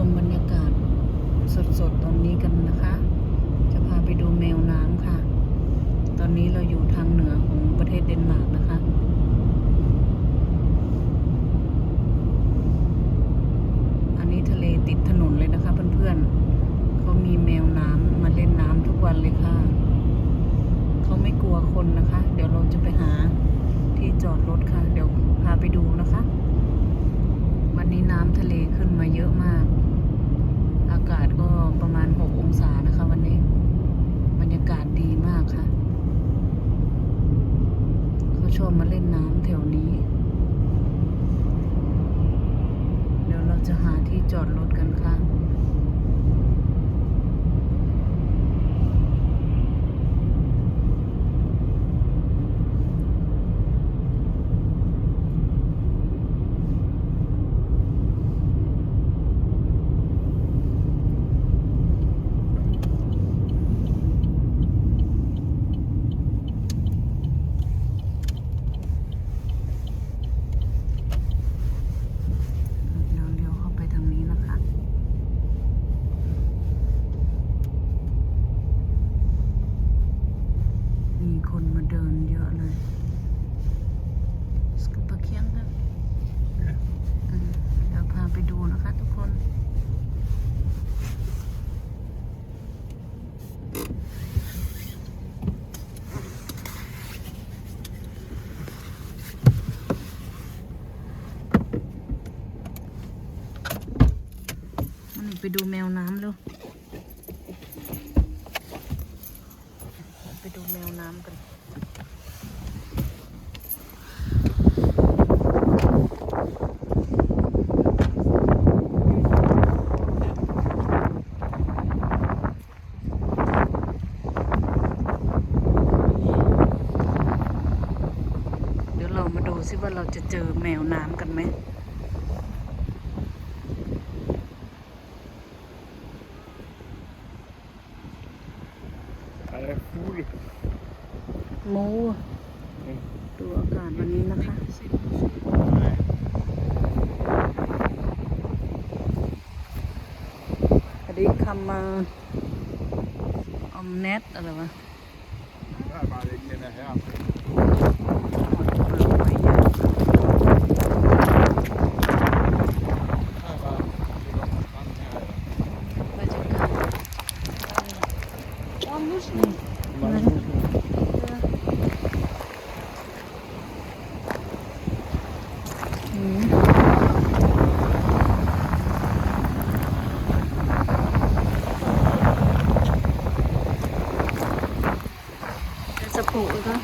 ชมบรรยากาศสดๆตอนนี้กันนะคะ จะพาไปดูแมวน้ำค่ะ ตอนนี้เราอยู่ทางเหนือของประเทศเดนมาร์กนะคะอันนี้ทะเลติดถนนเลยนะคะเพื่อนๆ เขามีแมวน้ำมาเล่นน้ำทุกวันเลยค่ะ เขาไม่กลัวคนนะคะ เดี๋ยวเราจะไปหาที่จอดรถค่ะ เดี๋ยวพาไปดูนะคะ วันนี้น้ำทะเลขึ้นมาเยอะมาก อากาศก็ประมาณ 6 องศานะคะ วันนี้ บรรยากาศดีมากค่ะ เขา ชอบมาเล่นน้ำแถวนี้ เดี๋ยวเราจะหาที่จอดรถกันค่ะ เดี๋ยวเลี้ยวเข้าไปทางนี้นะคะ มี คนมาเดินเยอะเลยสกุปเคียงค่ะอืมเดี๋ยวพาไปดูนะคะทุกคนมันไปดูแมวน้ำแล้วไป ดูแมวน้ำกันเดี๋ยวเรามาดูซิว่าเราจะเจอแมวน้ำกันไหม Han är full. โมดูอากาศวันนี้นะคะ Nej. อันนี้คำมาออมเน็ตอะไรวะ Här bara ligger den här. เปลือกหอยใหญ่ Här bara ligger han här. บรรยากาศ Man Nej. อืม จะผูกก็